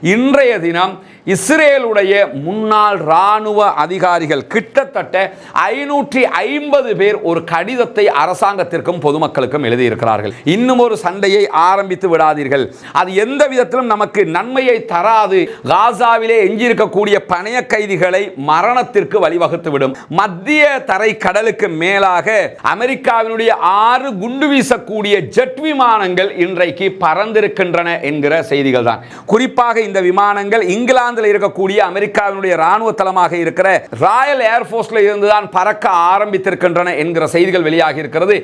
இன்றைய தினம் இஸ்ரேலுடைய முன்னாள் இராணுவ அதிகாரிகள் கிட்டத்தட்ட ஐநூற்றி ஐம்பது பேர் ஒரு கடிதத்தை அரசாங்கத்திற்கும் பொதுமக்களுக்கும் எழுதியிருக்கிறார்கள். இன்னும் ஒரு சண்டையை ஆரம்பித்து விடாதீர்கள். அது எந்த விதத்திலும் நமக்கு நன்மையை தராது. காசாவிலே எஞ்சியிருக்கக்கூடிய பணைய கைதிகளை மரணத்திற்கு வழிவகுத்துவிடும். மத்திய தரை கடலுக்கு மேலாக அமெரிக்காவினுடைய ஆறு குண்டு வீசக்கூடிய ஜெட் விமானங்கள் இன்றைக்கு பறந்திருக்கின்றன என்கிற செய்திகள் தான் குறிப்பாக இந்த விமானங்கள் இங்கிலாந்தில் இருக்கக்கூடிய அமெரிக்காவினுடைய ராணுவ தளமாக இருக்கிற ராயல் ஏர்ஃபோர்ஸ்ல இருந்துதான் பறக்க ஆரம்பித்திருக்கின்றன என்கிற செய்திகள் வெளியாகி இருக்கிறது.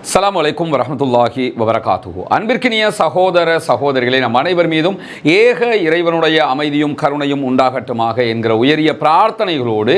அஸ்ஸலாமு வலைக்கும் வரமத்துல்லாஹி வபரகாத்துகு அன்பிற்கினிய சகோதர சகோதரிகளை நம் அனைவர் மீதும் ஏக இறைவனுடைய அமைதியும் கருணையும் உண்டாகட்டுமாக என்கிற உயரிய பிரார்த்தனைகளோடு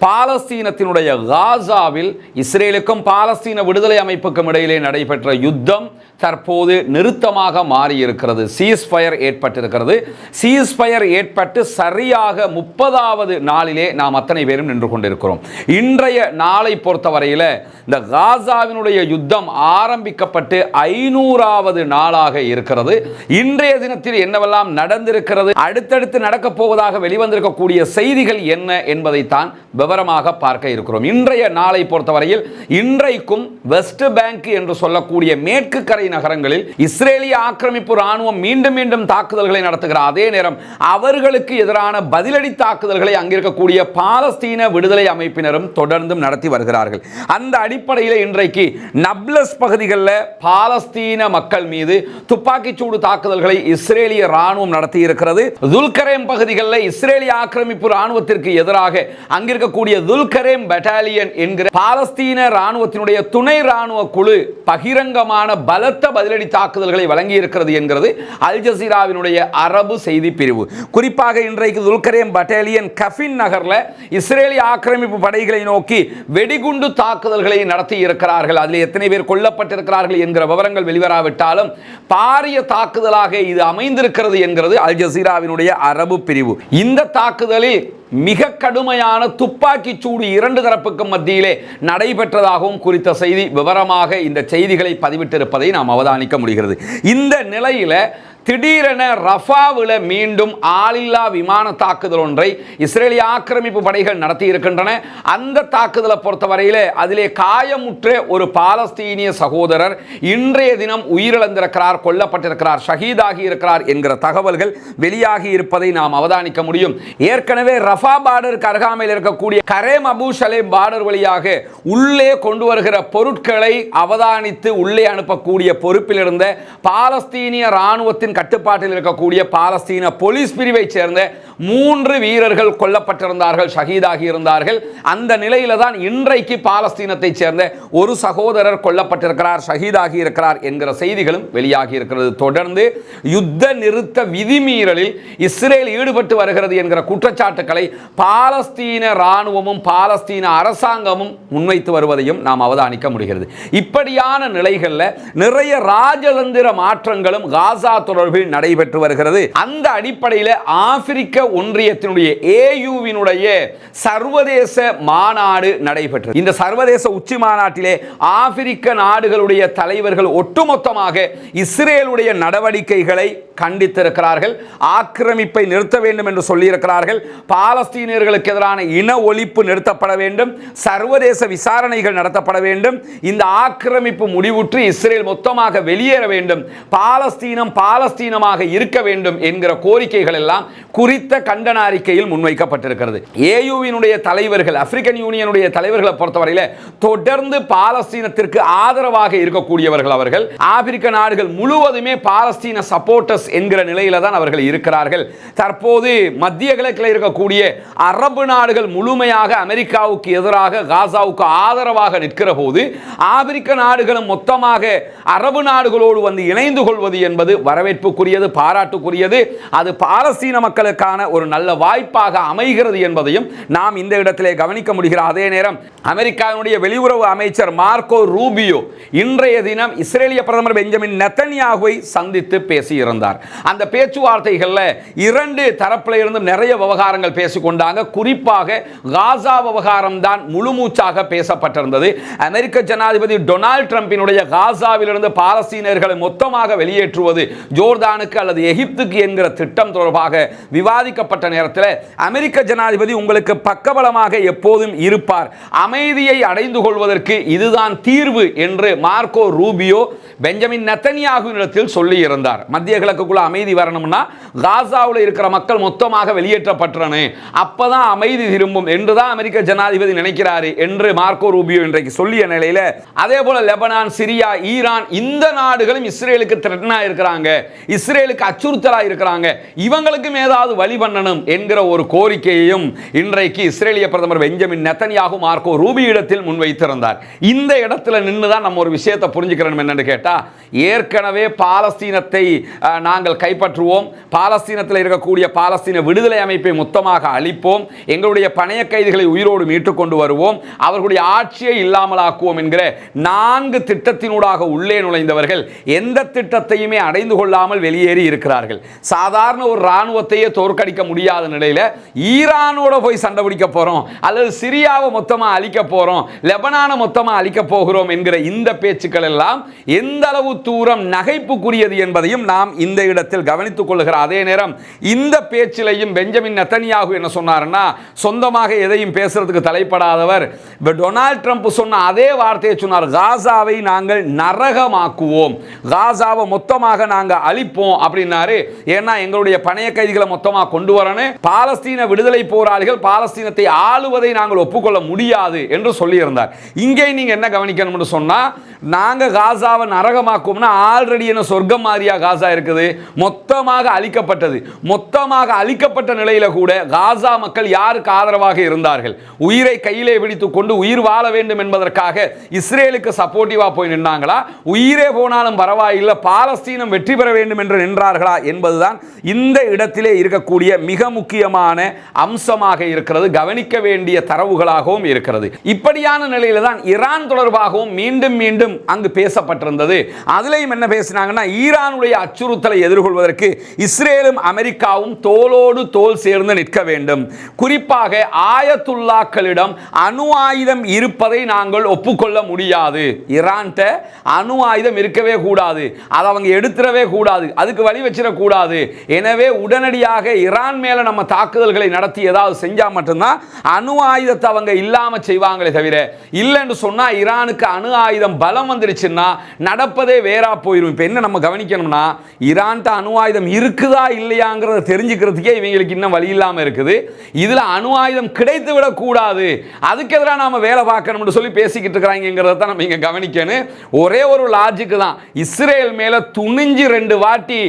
பாலஸ்தீனத்தினுடைய காசாவில் இஸ்ரேலுக்கும் பாலஸ்தீன விடுதலை அமைப்புக்கும் இடையிலே நடைபெற்ற யுத்தம் தற்போது நிறுத்தமாக மாறியிருக்கிறது. சீஸ்ஃபயர் ஏற்பட்டிருக்கிறது. சீஸ்ஃபயர் ஏற்பட்டு சரியாக முப்பதாவது நாளிலே நாம் அத்தனை பேரும் நின்று கொண்டிருக்கிறோம். இன்றைய நாளை பொறுத்தவரையில் இந்த காசாவினுடைய யுத்தம் ஆரம்பிக்கப்பட்டு ஐநூறாவது நாளாக இருக்கிறது. இன்றைய தினத்தில் என்னவெல்லாம் நடந்திருக்கிறது? அடுத்தடுத்து நடக்கப் போவதாக வெளிவந்திருக்கக்கூடிய செய்திகள் என்ன என்பதைத்தான் விவரமாக பார்க்க இருக்கிறோம். இன்றைய நாளை பொறுத்தவரையில் இன்றைக்கும் வெஸ்ட் பேங்க் என்று சொல்லக்கூடிய மேற்கு கரை நகரங்களில் இஸ்ரேலிய ஆக்கிரமிப்பு ராணுவம் மீண்டும் மீண்டும் தாக்குதல்களை நடத்துகிற. அதே நேரம் அவர்களுக்கு எதிரான பதிலடி தாக்குதல்களை அங்கிருக்கக்கூடிய பாலஸ்தீன விடுதலை அமைப்பினரும் தொடர்ந்தும் நடத்தி வருகிறார்கள். அந்த அடிப்படையில் இன்றைக்கு நப்லஸ் பகுதிகளில் பாலஸ்தீன மக்கள் மீது துப்பாக்கிச்சூடு தாக்குதல்களை இஸ்ரேலிய ராணுவம் நடத்தி இருக்கிறது துல்கரேம் பகுதிகளில் இஸ்ரேலிய ஆக்கிரமிப்பு ராணுவத்திற்கு எதிராக அங்கிருக்கக்கூடிய துல்கரேம் பெட்டாலியன் என்கிற பாலஸ்தீன ராணுவத்தினுடைய துணை ராணுவ குழு பகிரங்கமான பலத்த பதிலடி தாக்குதல்களை வழங்கி இருக்கிறது என்கிறது அல் ஜசீராவினுடைய அரபு செய்தி பிரிவு. குறிப்பாக இன்றைக்கு துல்கரேம் பட்டாலியன் கஃபின் நகர்ல இஸ்ரேலிய ஆக்கிரமிப்பு படைகளை நோக்கி வெடிகுண்டு தாக்குதல்களை நடத்தி இருக்கிறார்கள். அதில் எத்தனை பேர் கொல்லப்பட்டிருக்கிறார்கள் என்கிற விவரங்கள் வெளிவராவிட்டாலும் பாரிய தாக்குதலாக இது அமைந்திருக்கிறது என்கிறது அல் ஜசீராவினுடைய அரபு பிரிவு. இந்த தாக்குதலில் மிக கடுமையான துப்பாக்கி சூடு இரண்டு தரப்புக்கும் மத்தியிலே நடைபெற்றதாகவும் குறித்த செய்தி. விவரமாக இந்த செய்திகளை பதிவிட்டிருப்பதை நாம் அவதானிக்க முடிகிறது. இந்த நிலையில திடீரென ரஃபாவில் மீண்டும் ஆளில்லா விமான தாக்குதல் ஒன்றை இஸ்ரேலிய ஆக்கிரமிப்பு படைகள் நடத்தி இருக்கின்றன அந்த தாக்குதலை பொறுத்தவரையில் அதிலே காயமுற்ற ஒரு பாலஸ்தீனிய சகோதரர் இன்றைய தினம் உயிரிழந்திருக்கிறார் கொல்லப்பட்டிருக்கிறார் ஷஹீதாகி இருக்கிறார் என்கிற தகவல்கள் வெளியாகி இருப்பதை நாம் அவதானிக்க முடியும். ஏற்கனவே ரஃபா பார்டருக்கு அருகாமையில் இருக்கக்கூடிய கரேம் அபு ஷலேம் பார்டர் வழியாக உள்ளே கொண்டு வருகிற பொருட்களை அவதானித்து உள்ளே அனுப்பக்கூடிய பொறுப்பில் இருந்த பாலஸ்தீனிய அரசின் கட்டுப்பாட்டில் இருக்கக்கூடிய பாலஸ்தீன போலீஸ் பிரிவை சேர்ந்த மூன்று வீரர்கள் கொல்லப்பட்டிருந்தார்கள் ஷஹீதாகி இருந்தார்கள். அந்த நிலையில தான் இன்றைக்கு பாலஸ்தீனத்தை சேர்ந்த ஒரு சகோதரர் கொல்லப்பட்டிருக்கிறார் ஷஹீதாகி இருக்கிறார் என்கிற செய்திகளும் வெளியாகி இருக்கிறது. தொடர்ந்து யுத்த நிறுத்த விதிமீறலில் இஸ்ரேல் ஈடுபட்டு வருகிறது என்கிற குற்றச்சாட்டுக்களை பாலஸ்தீன இராணுவமும் பாலஸ்தீன அரசாங்கமும் முன்வைத்து வருவதையும் நாம் அவதானிக்க முடிகிறது. இப்படியான நிலைகளில் நிறைய ராஜதந்திர மாற்றங்களும் காசா தொடர்பில் நடைபெற்று வருகிறது. அந்த அடிப்படையில் ஆப்பிரிக்க ஒன்றியத்தினுடைய ஏயுவினுடைய சர்வதேச மாநாடு நடைபெற்றது. இந்த சர்வதேச உச்சி மாநாட்டிலே ஆப்பிரிக்க நாடுகளுடைய தலைவர்கள் ஒட்டுமொத்தமாக இஸ்ரேலுடைய நடவடிக்கைகளை கண்டித்திருக்கிறார்கள். ஆக்கிரமிப்பை நிறுத்த வேண்டும் என்று சொல்லியிருக்கிறார்கள். பாலஸ்தீனியர்களுக்கு எதிரான இன ஒழிப்பு நிறுத்தப்பட வேண்டும். சர்வதேச விசாரணைகள் நடத்தப்பட வேண்டும். இந்த ஆக்கிரமிப்பு முடிவுற்று இஸ்ரேல் மொத்தமாக வெளியேற வேண்டும். பாலஸ்தீனம் பாலஸ்தீனமாக இருக்க வேண்டும் என்கிற கோரிக்கைகள் எல்லாம் குறித்த கண்டன அறிக்கையில் முன்வைக்கப்பட்டிருக்கிறது ஏயுவினுடைய தலைவர்கள் ஆப்பிரிக்கன் யூனியனுடைய தலைவர்களை பொறுத்தவரையில் தொடர்ந்து பாலஸ்தீனத்திற்கு ஆதரவாக இருக்கக்கூடியவர்கள் அவர்கள். ஆப்பிரிக்க நாடுகள் முழுவதுமே பாலஸ்தீன சப்போர்ட்டர்ஸ் என்கிற நிலையில தான் அவர்கள் இருக்கிறார்கள். தற்போது மத்திய கிழக்கில் இருக்கக்கூடிய அரபு நாடுகள் முழுமையாக அமெரிக்காவுக்கு எதிராக காசாவுக்கு ஆதரவாக நிற்கிற போது ஆப்பிரிக்க நாடுகளும் மொத்தமாக அரபு நாடுகளோடு வந்து இணைந்து கொள்வது என்பது வரவேற்புக்குரியது பாராட்டுக்குரியது. அது பாலஸ்தீன மக்களுக்கான அதற்கான ஒரு நல்ல வாய்ப்பாக அமைகிறது என்பதையும் நாம் இந்த இடத்திலே கவனிக்க முடிகிற அதே நேரம் அமெரிக்காவினுடைய வெளியுறவு அமைச்சர் மார்க்கோ ரூபியோ இன்றைய தினம் இஸ்ரேலிய பிரதமர் பெஞ்சமின் நெத்தன்யாகுவை சந்தித்து பேசியிருந்தார். அந்த பேச்சுவார்த்தைகளில் இரண்டு தரப்பில் இருந்தும் நிறைய விவகாரங்கள் பேசிக்கொண்டாங்க. குறிப்பாக காசா விவகாரம் தான் முழுமூச்சாக பேசப்பட்டிருந்தது. அமெரிக்க ஜனாதிபதி டொனால்ட் ட்ரம்பினுடைய காசாவிலிருந்து பாலஸ்தீனர்களை மொத்தமாக வெளியேற்றுவது ஜோர்தானுக்கு அல்லது எகிப்துக்கு என்கிற திட்டம் தொடர்பாக விவாதி விவாதிக்கப்பட்ட நேரத்தில் அமெரிக்க ஜனாதிபதி உங்களுக்கு பக்கபலமாக எப்போதும் இருப்பார். அமைதியை அடைந்து கொள்வதற்கு இதுதான் தீர்வு என்று மார்க்கோ ரூபியோ பெஞ்சமின் நெத்தனியாகுவினிடத்தில் சொல்லி இருந்தார் மத்திய கிழக்குக்குள்ள அமைதி வரணும்னா காசாவில் இருக்கிற மக்கள் மொத்தமாக வெளியேற்றப்பட்டுறனு. அப்பதான் அமைதி திரும்பும் என்றுதான் அமெரிக்க ஜனாதிபதி நினைக்கிறாரு என்று மார்க்கோ ரூபியோ இன்றைக்கு சொல்லிய நிலையில அதே போல லெபனான் சிரியா ஈரான் இந்த நாடுகளும் இஸ்ரேலுக்கு திரட்டனா இருக்கிறாங்க. இஸ்ரேலுக்கு அச்சுறுத்தலா இருக்கிறாங்க. இவங்களுக்கும் ஏதாவது வழி பண்ணணும் என்கிற ஒரு கோரிக்கையையும் இன்றைக்கு இஸ்ரேலிய பிரதமர் பெஞ்சமின் நெத்தன்யாகு மார்க்கோ ரூபியிடத்தில் முன்வைத்திருந்தார். இந்த இடத்துல நின்று தான் நம்ம ஒரு விஷயத்தை புரிஞ்சுக்கிறோம் என்னென்னு கேட்டால் ஏற்கனவே பாலஸ்தீனத்தை நாங்கள் கைப்பற்றுவோம். பாலஸ்தீனத்தில் இருக்கக்கூடிய பாலஸ்தீன விடுதலை அமைப்பை மொத்தமாக அளிப்போம் எங்களுடைய பணைய கைதிகளை உயிரோடு மீட்டுக் கொண்டு வருவோம். அவர்களுடைய ஆட்சியை இல்லாமலாக்குவோம் என்கிற நான்கு திட்டத்தினூடாக உள்ளே நுழைந்தவர்கள் எந்த திட்டத்தையுமே அடைந்து கொள்ளாமல் வெளியேறி இருக்கிறார்கள். சாதாரண ஒரு இராணுவத்தையே தோற்கடி அடிக்க முடியாத நிலையில் ஈரானோட போய் சண்டை பிடிக்க போகிறோம் அல்லது சிரியாவை மொத்தமாக அழிக்க போகிறோம் லெபனானை மொத்தமாக அழிக்க போகிறோம் என்கிற இந்த பேச்சுக்கள் எல்லாம் எந்த அளவு தூரம் நகைப்புக்குரியது என்பதையும் நாம் இந்த இடத்தில் கவனித்துக் கொள்ளுகிற அதே நேரம் இந்த பேச்சிலையும் பெஞ்சமின் நெத்தனியாகு என்ன சொன்னார்னா சொந்தமாக எதையும் பேசுறதுக்கு தலைப்படாதவர். டொனால்ட் ட்ரம்ப் சொன்ன அதே வார்த்தையை சொன்னார் காசாவை நாங்கள் நரகமாக்குவோம். காசாவை மொத்தமாக நாங்கள் அழிப்போம். அப்படின்னாரு. ஏன்னா எங்களுடைய பணைய கைதிகளை மொத்தமாக கொண்டு வரணும் பாலஸ்தீன விடுதலை போராளிகள் பாலஸ்தீனத்தை ஆளுவதை நாங்கள் ஒப்புக்கொள்ள முடியாது என்று சொல்லியிருந்தார். இங்கே நீங்கள் என்ன கவனிக்கணும்னு சொன்னால் நாங்கள் காசாவை நரகமாக்கும்னா ஆல்ரெடி என்ன சொர்க்கம் மாதிரியா காசா இருக்குது. மொத்தமாக அழிக்கப்பட்டது. மொத்தமாக அழிக்கப்பட்ட நிலையில கூட காசா மக்கள் யாருக்கு ஆதரவாக இருந்தார்கள்? உயிரை கையிலே பிடித்து கொண்டு உயிர் வாழ வேண்டும் என்பதற்காக இஸ்ரேலுக்கு சப்போர்ட்டிவாக போய் நின்றாங்களா உயிரே போனாலும் பரவாயில்லை. பாலஸ்தீனம் வெற்றி பெற வேண்டும் என்று நின்றார்களா என்பதுதான் இந்த இடத்திலே இருக்கக்கூடிய மிக முக்கியமான அம்சமாக இருக்கிறது கவனிக்க வேண்டிய தரவுகளாகவும் இருக்கிறது. இப்படியான நிலையில தான் ஈரான் தொடர்பாகவும் மீண்டும் மீண்டும் அங்கு பேசப்பட்டிருந்தது. அதுலேயும் என்ன பேசினாங்கன்னா ஈரானுடைய அச்சுறுத்தலை எதிர்கொள்வதற்கு இஸ்ரேலும் அமெரிக்காவும் தோளோடு தோல் சேர்ந்து நிற்க வேண்டும். குறிப்பாக ஆயத்துல்லாக்களிடம் அணு ஆயுதம் இருப்பதை நாங்கள் ஒப்புக்கொள்ள முடியாது. ஈரான்ட்ட அணு ஆயுதம் இருக்கவே கூடாது. அதை அவங்க எடுத்துடவே கூடாது. அதுக்கு வழி வச்சிடக்கூடாது. எனவே உடனடியாக ஈரான் மேல நம்ம தாக்குதல்களை நடத்தி ஏதாவது செஞ்சா மட்டும்தான் அணு ஆயுதத்தை அவங்க இல்லாம செய்வாங்களே தவிர இல்லைன்னு சொன்னா ஈரானுக்கு அணு ஆயுதம் பலம் வந்துருச்சுன்னா நடப்பதே வேறா போயிடும் இப்போ என்ன நம்ம கவனிக்கணும்னா ஈரான்ட்ட அணு ஆயுதம் இருக்குதா இல்லையாங்கிறத தெரிஞ்சுக்கிறதுக்கே இவங்களுக்கு இன்னும் வழி இல்லாமல் இருக்குது. இதுல அணு ஆயுதம் கிடைத்து விடக்கூடாது அதுக்கு எதிராக நாம வேலை பார்க்கணும்னு சொல்லி பேசிக்கிட்டு இருக்கிறாங்கிறத தான் நம்ம இங்கே கவனிக்கணும். ஒரே ஒரு லாஜிக்கு தான். இஸ்ரேல் மேல துணிஞ்சு ரெண்டு வாட்டி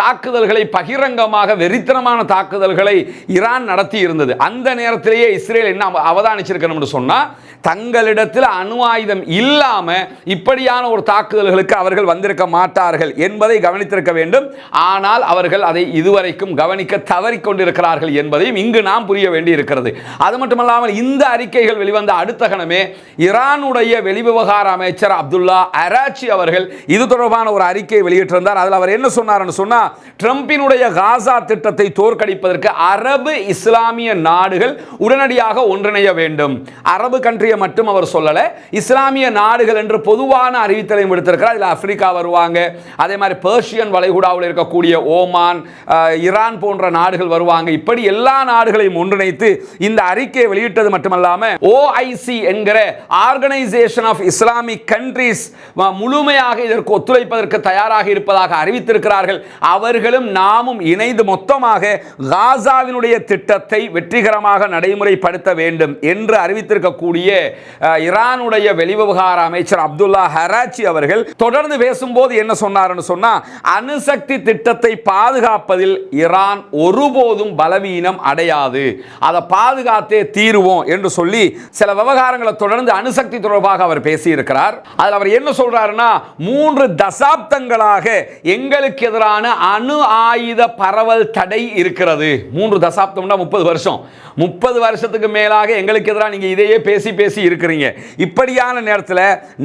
தாக்குதல்களை பகிரங்கமாக வெறித்தனமான தாக்குதல்களை ஈரான் நடத்தி இருந்தது அந்த நேரத்திலேயே இஸ்ரேல் என்ன அவதானிச்சிருக்கணும்னு சொன்னால் தங்களிடத்தில் அணு ஆயுதம் இல்லாம இப்படியான ஒரு தாக்குதல்களுக்கு அவர்கள் வந்திருக்க மாட்டார்கள் என்பதை கவனித்திருக்க வேண்டும். ஆனால் அவர்கள் அதை இதுவரைக்கும் கவனிக்க தவறிக்கொண்டிருக்கிறார்கள் என்பதையும் இங்கு நாம் புரிய வேண்டி இருக்கிறது அது மட்டுமல்லாமல் இந்த அறிக்கைகள் வெளிவந்த அடுத்த கணமே ஈரானுடைய வெளிவிவகார அமைச்சர் அப்துல்லா அராச்சி அவர்கள் இது தொடர்பான ஒரு அறிக்கையை வெளியிட்டிருந்தார். அதில் அவர் என்ன சொன்னார்னு சொன்னா ட்ரம்பினுடைய காசா திட்டத்தை தோற்கடிப்பதற்கு அரபு இஸ்லாமிய நாடுகள் உடனடியாக ஒன்றிணைய வேண்டும். அரபு கண்ட்ரியை மட்டும் அவர் சொல்லலை. இஸ்லாமிய நாடுகள் என்று பொதுவான அறிவித்தலையும் விடுத்திருக்கிறார். இதில் ஆப்பிரிக்கா வருவாங்க. அதே மாதிரி பேர்ஷியன் வளைகுடாவில் இருக்கக்கூடிய ஓமான் ஈரான் போன்ற நாடுகள் வருவாங்க. இப்படி எல்லா நாடுகளையும் ஒன்றிணைத்து இந்த அறிக்கையை வெளியிட்டது மட்டுமல்லாம ஓஐசி என்கிற ஆர்கனைசேஷன் ஆஃப் இஸ்லாமிக் கண்ட்ரிஸ் முழுமையாக இதற்கு ஒத்துழைப்பதற்கு தயாராக இருப்பதாக அறிவித்திருக்கிறார்கள். அவர்களும் நாமும் இணைந்து மொத்தமாக காசாவினுடைய திட்டத்தை வெற்றிகரமாக நடைமுறைப்படுத்த வேண்டும் என்று அறிவித்திருக்கக்கூடிய ஈரானுடைய வெளிவிவகார அமைச்சர் அப்துல்லா ஹராச்சி அவர்கள் தொடர்ந்து பேசும்போது என்ன சொன்னார்னு சொன்னா அணுசக்தி திட்டத்தை பாதுகாப்பதில் ஈரான் ஒருபோதும் பலவீனம் அடையாது. அதை பாதுகாத்தே தீருவோம் என்று சொல்லி சில விவகாரங்களை தொடர்ந்து அணுசக்தி தொடர்பாக அவர் பேசியிருக்கிறார். அதில் அவர் என்ன சொல்றாருன்னா மூன்று தசாப்தங்களாக எங்களுக்கு எதிரான அணு ஆயுத பரவல் தடை இருக்கிறது. மூன்று தசாப்தம்னா முப்பது வருஷம். முப்பது வருஷத்துக்கு மேலாக எங்களுக்கு எதிராக நீங்கள் இதையே பேசி பேசி இருக்கிறீங்க. இப்படியான நேரத்தில்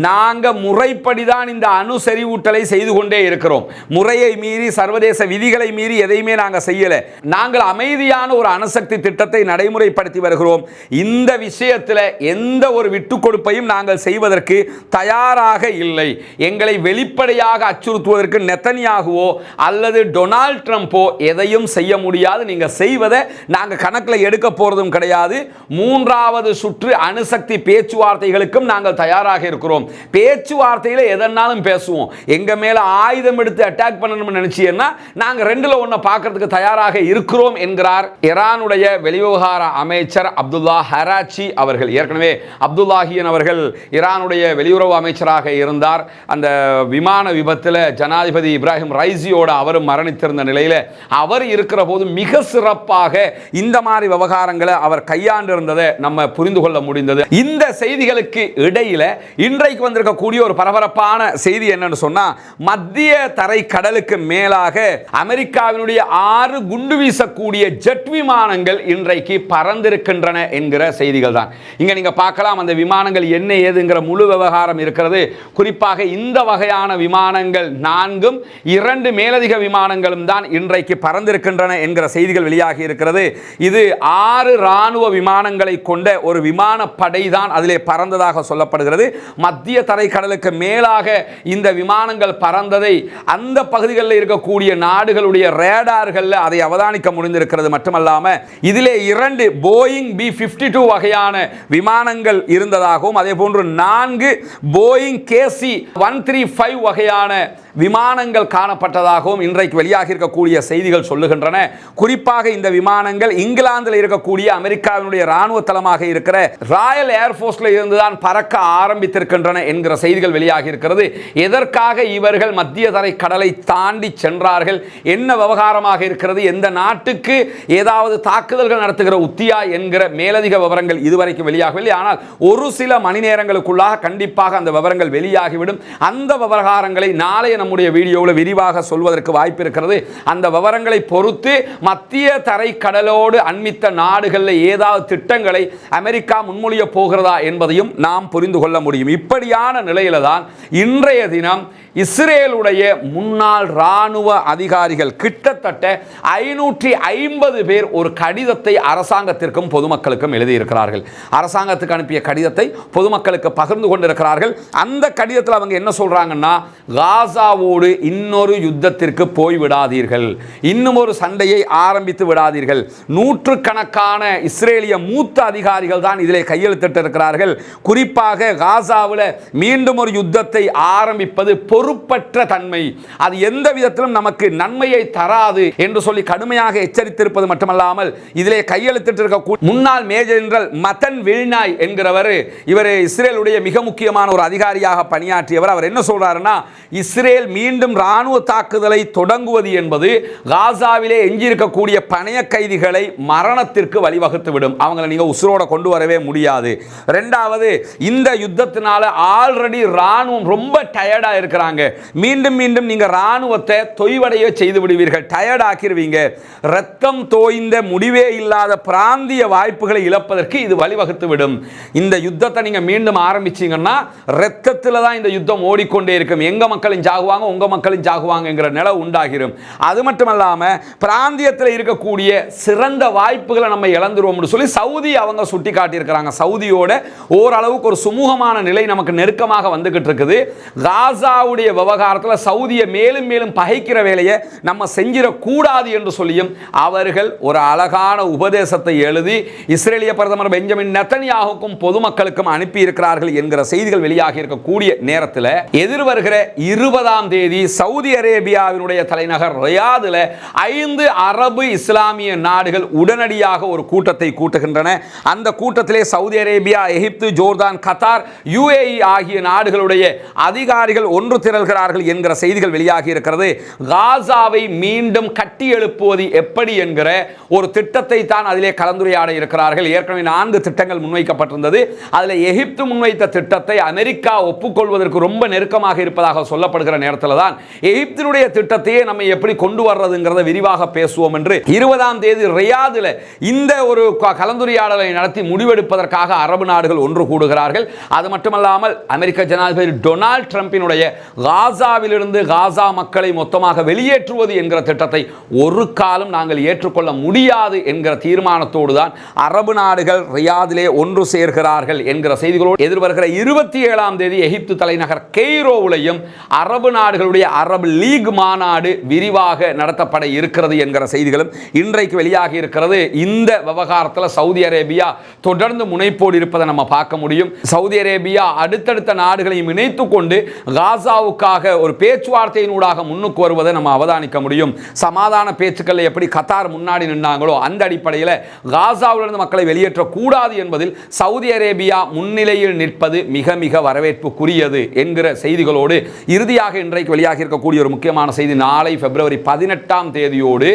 நாங்கள் முறைப்படி தான் இந்த அணு செறிவூட்டலை செய்து கொண்டே இருக்கிறோம். முறையை மீறி சர்வதேச விதிகளை மீறி எதையுமே நாங்கள் செய்யலை. நாங்கள் அமைதியான ஒரு அணுசக்தி திட்டத்தை நடைமுறைப்படுத்தி வருகிறோம். இந்த விஷயத்தில் எந்த ஒரு விட்டு கொடுப்பையும் நாங்கள் செய்வதற்கு தயாராக இல்லை. எங்களை வெளிப்படையாக அச்சுறுத்துவதற்கு நெத்தனியாகவோ அல்லது டொனால்ட் ட்ரம்ப்போ எதையும் செய்ய முடியும் முடியாது. நீங்கள் செய்வதை நாங்கள் கணக்கில் எடுக்க போறதும் கிடையாது. மூன்றாவது சுற்று அணுசக்தி பேச்சுவார்த்தைகளுக்கும் நாங்கள் தயாராக இருக்கிறோம். பேச்சுவார்த்தையில் எதனாலும் பேசுவோம். எங்கள் மேலே ஆயுதம் எடுத்து அட்டாக் பண்ணணும்னு நினைச்சீங்கன்னா நாங்க ரெண்டில் ஒன்றை பார்க்கறதுக்கு தயாராக இருக்கிறோம் என்கிறார் இரானுடைய வெளிவிவகார அமைச்சர் அப்துல்லா ஹராச்சி அவர்கள். ஏற்கனவே அப்துல்லாஹியன் அவர்கள் ஈரானுடைய வெளியுறவு அமைச்சராக இருந்தார். அந்த விமான விபத்தில் ஜனாதிபதி இப்ராஹிம் ரைசியோட அவரும் மரணித்திருந்த நிலையில் அவர் இருக்கிற போது மிக சிறப்பாக இந்த மாதிரி விவகாரங்களை அவர் கையாண்டிருந்ததை நம்ம புரிந்து கொள்ள முடிந்தது. இந்த செய்திகளுக்கு இடையில இன்றைக்கு வந்திருக்கக்கூடிய ஒரு பரபரப்பான செய்தி என்னன்னு சொன்னா மத்திய தரை கடலுக்கு மேலாக அமெரிக்காவினுடைய ஆறு குண்டு வீசக்கூடிய ஜெட் விமானங்கள் இன்றைக்கு பறந்திருக்கின்றன என்கிற செய்திகள் தான். இங்க நீங்க பார்க்கலாம் அந்த விமானங்கள் என்ன ஏதுங்கிற முழு விவகாரம் இருக்கிறது. குறிப்பாக இந்த வகையான விமானங்கள் நான்கும் இரண்டு மேலதிக விமானங்களும் தான் இன்றைக்கு பறந்திருக்கின்றன என்கிற செய்திகள் வெளியாகி இருக்கிறது. இது ஆறு ராணுவ விமானங்களை கொண்ட ஒரு விமானப்படை தான் அதிலே பறந்ததாக சொல்லப்படுகிறது. மத்திய தரைக்கடலுக்கு மேலாக இந்த விமானங்கள் பறந்ததை அந்த பகுதிகளில் இருக்கக்கூடிய நாடுகளுடைய ரேடார்களில் அதை அவதானிக்க முடிந்திருக்கிறது. மட்டுமல்லாம இதிலே இரண்டு போயிங் பி ஃபிஃப்டி டூ வகையான விமானங்கள் இருந்ததாகவும் அதே போன்று நான்கு Boeing KC one three five வகையான விமானங்கள் காணப்பட்டதாகவும் இன்றைக்கு வெளியாகி இருக்கக்கூடிய செய்திகள் சொல்லுகின்றன. குறிப்பாக இந்த விமானங்கள் இங்கிலாந்தில் இருக்கக்கூடிய அமெரிக்காவினுடைய ராணுவ தளமாக இருக்கிற ராயல் ஏர்ஃபோர்ஸில் இருந்துதான் பறக்க ஆரம்பித்திருக்கின்றன என்கிற செய்திகள் வெளியாகி இருக்கிறது. எதற்காக இவர்கள் மத்திய தரை கடலை தாண்டி சென்றார்கள்? என்ன விவகாரமாக இருக்கிறது? எந்த நாட்டுக்கு ஏதாவது தாக்குதல்கள் நடத்துகிற உத்தியா என்கிற மேலதிக விவரங்கள் இதுவரைக்கும் வெளியாகவில்லை. ஆனால் ஒரு சில மணி நேரங்களுக்குள்ளாக கண்டிப்பாக அந்த விவரங்கள் வெளியாகிவிடும். அந்த விவகாரங்களை நாளைய நம்முடைய வீடியோவில் விரிவாக சொல்வதற்கு வாய்ப்பு இருக்கிறது. அந்த விவரங்களை பொறுத்து மத்திய தரை கடலோடு அண்மித்த நாடுகளில் ஏதாவது திட்டங்களை அமெரிக்கா முன்மொழிய போகிறதா என்பதையும் நாம் புரிந்து கொள்ள முடியும். இப்படியான நிலையில தான் இன்றைய தினம் இஸ்ரேலுடைய முன்னாள் ராணுவ அதிகாரிகள் கிட்டத்தட்ட ஐநூற்றி ஐம்பது பேர் ஒரு கடிதத்தை அரசாங்கத்திற்கும் பொதுமக்களுக்கும் எழுதியிருக்கிறார்கள். அரசாங்கத்துக்கு அனுப்பிய கடிதத்தை பொதுமக்களுக்கு பகிர்ந்து கொண்டிருக்கிறார்கள். அந்த கடிதத்தில் அவங்க என்ன சொல்கிறாங்கன்னா காசாவோடு இன்னொரு யுத்தத்திற்கு போய் விடாதீர்கள் இன்னும் ஒரு சண்டையை ஆரம்பித்து விடாதீர்கள். நூற்றுக்கணக்கான இஸ்ரேலிய மூத்த அதிகாரிகள் தான் இதிலே கையெழுத்திட்டு இருக்கிறார்கள் குறிப்பாக காசாவில் மீண்டும் ஒரு யுத்தத்தை ஆரம்பிப்பது பொறுப்பற்ற தன்மை. அது எந்த விதத்திலும் நமக்கு நன்மையை தராது என்று சொல்லி கடுமையாக எச்சரித்திருப்பது மட்டுமல்லாமல் இதிலே கையெழுத்திட்டு இருக்க முன்னாள் மேஜர் ஜெனரல் மதன் வில்நாய் என்கிறவர் இவர் இஸ்ரேலுடைய மிக முக்கியமான ஒரு அதிகாரியாக பணியாற்றியவர். அவர் என்ன சொல்றாருன்னா இஸ்ரேல் மீண்டும் ராணுவ தாக்குதலை தொடங்குவது என்பது காசாவிலே எஞ்சி எஞ்சியிருக்கக்கூடிய பணைய கைதிகளை மரணத்திற்கு வழிவகுத்து விடும் அவங்களை நீங்கள் உசுரோட கொண்டு வரவே முடியாது. ரெண்டாவது இந்த யுத்தத்தினால ஆல்ரெடி ராணுவம் ரொம்ப டயர்டாக இருக்கிறாங்க. மீண்டும் மீண்டும் நீங்கள் ராணுவத்தை தொய்வடைய செய்து விடுவீர்கள். டயர்ட் ஆக்கிடுவீங்க ரத்தம் தோய்ந்த முடிவே இல்லாத பிராந்திய வாய்ப்புகளை இழப்பதற்கு இது வழிவகுத்து விடும் இந்த யுத்தத்தை நீங்கள் மீண்டும் ஆரம்பிச்சிங்கன்னா ரத்தத்தில் தான் இந்த யுத்தம் ஓடிக்கொண்டே இருக்கும். எங்கள் மக்களும் ஜாகுவாங்க உங்கள் மக்களும் ஜாகுவாங்கங்கிற நிலை உண்டாகிடும் அது மட்டும் இல்லாமல் பிராந்திய பிராந்தியத்தில் இருக்கக்கூடிய சிறந்த வாய்ப்புகளை நம்ம இழந்துருவோம்னு சொல்லி சவுதி அவங்க சுட்டி காட்டியிருக்கிறாங்க. சவுதியோட ஓரளவுக்கு ஒரு சுமூகமான நிலை நமக்கு நெருக்கமாக வந்துக்கிட்டு இருக்குது. காசாவுடைய விவகாரத்தில் சவுதியை மேலும் மேலும் பகைக்கிற வேலையை நம்ம செஞ்சிடக்கூடாது என்று சொல்லியும் அவர்கள் ஒரு அழகான உபதேசத்தை எழுதி இஸ்ரேலிய பிரதமர் பெஞ்சமின் நெத்தனியாவுக்கும் பொதுமக்களுக்கும் அனுப்பியிருக்கிறார்கள் என்கிற செய்திகள் வெளியாகி இருக்கக்கூடிய நேரத்தில் எதிர்வருகிற இருபதாம் தேதி சவுதி அரேபியாவினுடைய தலைநகர் ரியாதில் ஐந்து அரபு இஸ்லாமிய நாடுகள் உடனடியாக ஒரு கூட்டத்தை கூட்டுகின்றன. அந்த கூட்டத்திலே Saudi Arabia Egypt Jordan Qatar UAE ஆகிய நாடுகளுடைய அதிகாரிகள் ஒன்று திரள்கிறார்கள் என்கிற செய்திகள் வெளியாகி இருக்கிறது. காசாவை மீண்டும் கட்டி எழுப்புவது எப்படி என்கிற ஒரு திட்டத்தை தான் அதிலே கலந்துரையாட இருக்கிறார்கள். ஏற்கனவே நான்கு திட்டங்கள் முன்வைக்கப்பட்டிருந்தது. அதில் எகிப்து முன்வைத்த திட்டத்தை அமெரிக்கா ஒப்புக்கொள்வதற்கு ரொம்ப நெருக்கமாக இருப்பதாக சொல்லப்படுகிற நேரத்தில் தான் எகிப்தினுடைய திட்டத்தையே நம்ம எப்படி கொண்டு வர்றதுங்கிறத விரிவாக பேசுவோம். என்று இருபதாம் தேதி ரியாதில் இந்த ஒரு கலந்துரையாடலை நடத்தி முடிவெடுப்பதற்காக அரபு நாடுகள் ஒன்று கூடுகிறார்கள். அது மட்டுமல்லாமல் அமெரிக்க ஜனாதிபதி டொனால்ட் ட்ரம்பினுடைய காசாவிலிருந்து காசா மக்களை மொத்தமாக வெளியேற்றுவது என்கிற திட்டத்தை ஒரு காலம் நாங்கள் ஏற்றுக்கொள்ள முடியாது என்கிற தீர்மானத்தோடு தான் அரபு நாடுகள் ரியாதிலே ஒன்று சேர்கிறார்கள் என்கிற செய்திகளோடு எதிர்வருகிற இருபத்தி ஏழாம் தேதி எகிப்து தலைநகர் கெய்ரோவிலையும் அரபு நாடுகளுடைய அரபு லீக் மாநாடு விரிவாக நடத்தப்பட இருக்கிறது என்கிற செய்திகளும் இன்றைக்கு வெளியாகி இருக்கிறது. இந்த விவகாரத்தில் சவுதி அரேபியா தொடர்ந்து முனைப்போடு இருப்பதை நம்ம பார்க்க முடியும். சவுதி அரேபியா அடுத்தடுத்த நாடுகளையும் இணைத்து கொண்டு காசாவுக்காக ஒரு பேச்சுவார்த்தையினூடாக முன்னுக்கு வருவதை நம்ம அவதானிக்க முடியும். சமாதான பேச்சுக்களில் எப்படி கத்தார் முன்னாடி நின்றாங்களோ அந்த அடிப்படையில் காசாவிலிருந்து மக்களை வெளியேற்றக்கூடாது என்பதில் சவுதி அரேபியா முன்னிலையில் நிற்பது மிக மிக வரவேற்புக்குரியது என்கிற செய்திகளோடு இறுதியாக இன்றைக்கு வெளியாகி இருக்கக்கூடிய ஒரு முக்கியமான செய்தி. நாளை பிப்ரவரி பதினெட்டாம் தேதியோடு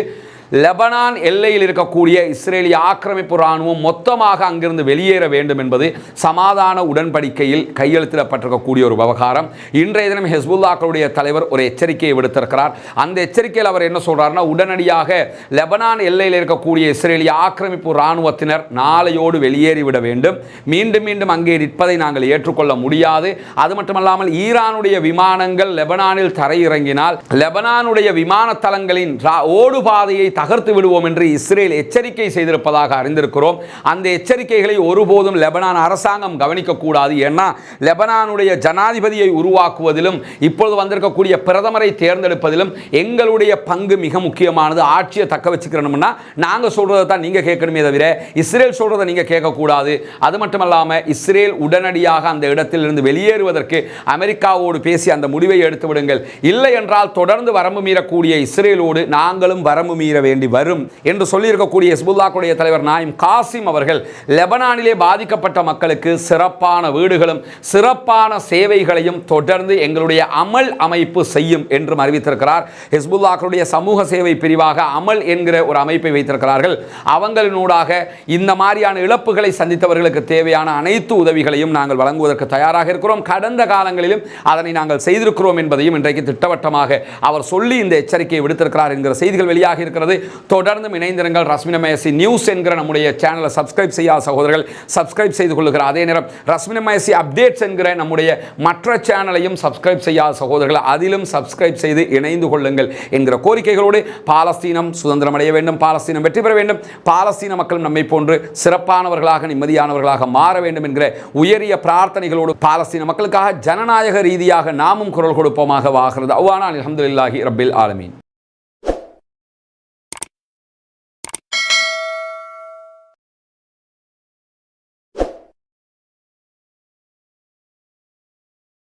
லெபனான் எல்லையில் இருக்கக்கூடிய இஸ்ரேலிய ஆக்கிரமிப்பு இராணுவம் மொத்தமாக அங்கிருந்து வெளியேற வேண்டும் என்பது சமாதான உடன்படிக்கையில் கையெழுத்திடப்பட்டிருக்கக்கூடிய ஒரு விவகாரம். இன்றைய தினம் ஹெஸ்புல்லாக்களுடைய தலைவர் ஒரு எச்சரிக்கையை விடுத்திருக்கிறார். அந்த எச்சரிக்கையில் அவர் என்ன சொல்றாருன்னா உடனடியாக லெபனான் எல்லையில் இருக்கக்கூடிய இஸ்ரேலிய ஆக்கிரமிப்பு இராணுவத்தினர் நாளையோடு வெளியேறிவிட வேண்டும். மீண்டும் மீண்டும் அங்கே நிற்பதை நாங்கள் ஏற்றுக்கொள்ள முடியாது. அது மட்டுமல்லாமல் ஈரானுடைய விமானங்கள் லெபனானில் தரையிறங்கினால் லெபனானுடைய விமான தளங்களின் ஓடுபாதையை தகர்த்து விடுவோம் என்று இஸ்ரேல் எச்சரிக்கை செய்திருப்பதாக அறிந்திருக்கிறோம். அந்த எச்சரிக்கைகளை ஒருபோதும் லெபனான் அரசாங்கம் கவனிக்கக்கூடாது. ஏன்னா லெபனானுடைய ஜனாதிபதியை உருவாக்குவதிலும் இப்பொழுது வந்திருக்கக்கூடிய பிரதமரை தேர்ந்தெடுப்பதிலும் எங்களுடைய பங்கு மிக முக்கியமானது. ஆட்சியை தக்க வச்சுக்கிறோம்னா நாங்கள் சொல்கிறத தான் நீங்கள் கேட்கணுமே தவிர இஸ்ரேல் சொல்கிறத நீங்கள் கேட்கக்கூடாது. அது மட்டுமல்லாமல் இஸ்ரேல் உடனடியாக அந்த இடத்திலிருந்து வெளியேறுவதற்கு அமெரிக்காவோடு பேசி அந்த முடிவை எடுத்து விடுங்கள். இல்லை என்றால் தொடர்ந்து வரம்பு மீறக்கூடிய இஸ்ரேலோடு நாங்களும் வரம்பு மீற வேண்டி வரும் என்று சொல்லியிருக்கக்கூடிய ஹிஸ்புல்லாக்குடைய தலைவர் நாயிம் காசிம் அவர்கள் லெபனானிலே பாதிக்கப்பட்ட மக்களுக்கு சிறப்பான வீடுகளும் சிறப்பான சேவைகளையும் தொடர்ந்து எங்களுடைய அமல் அமைப்பு செய்யும் என்றும் அறிவித்திருக்கிறார். ஹிஸ்புல்லாக்களுடைய சமூக சேவை பிரிவாக அமல் என்கிற ஒரு அமைப்பை வைத்திருக்கிறார்கள். அவங்களினூடாக இந்த மாதிரியான இழப்புகளை சந்தித்தவர்களுக்கு தேவையான அனைத்து உதவிகளையும் நாங்கள் வழங்குவதற்கு தயாராக இருக்கிறோம். கடந்த காலங்களிலும் அதனை நாங்கள் செய்திருக்கிறோம் என்பதையும் இன்றைக்கு திட்டவட்டமாக அவர் சொல்லி இந்த எச்சரிக்கையை விடுத்திருக்கிறார் என்கிற செய்திகள் வெளியாக இருக்கிறது. தொடர்ந்து இணைந்திருங்கள். ரஸ்மின மயசி நியூஸ் என்கிற நம்முடைய சேனலை சப்ஸ்கிரைப் செய்யாத சகோதரர்கள் சப்ஸ்கிரைப் செய்து கொள்ளுகிற அதே நேரம் ரஸ்மின மயசி அப்டேட்ஸ் என்கிற நம்முடைய மற்ற சேனலையும் சப்ஸ்கிரைப் செய்யாத சகோதரர்கள் அதிலும் சப்ஸ்கிரைப் செய்து இணைந்து கொள்ளுங்கள் என்கிற கோரிக்கைகளோடு பாலஸ்தீனம் சுதந்திரம் அடைய வேண்டும். பாலஸ்தீனம் வெற்றி பெற வேண்டும். பாலஸ்தீன மக்களும் நம்மை போன்று சிறப்பானவர்களாக நிம்மதியானவர்களாக மாற வேண்டும் என்கிற உயரிய பிரார்த்தனைகளோடு பாலஸ்தீன மக்களுக்காக ஜனநாயக ரீதியாக நாமும் குரல் கொடுப்போமாக வாகிறது. அவ்வானால் அலமதுல்லாஹி ரபில் ஆலமீன்.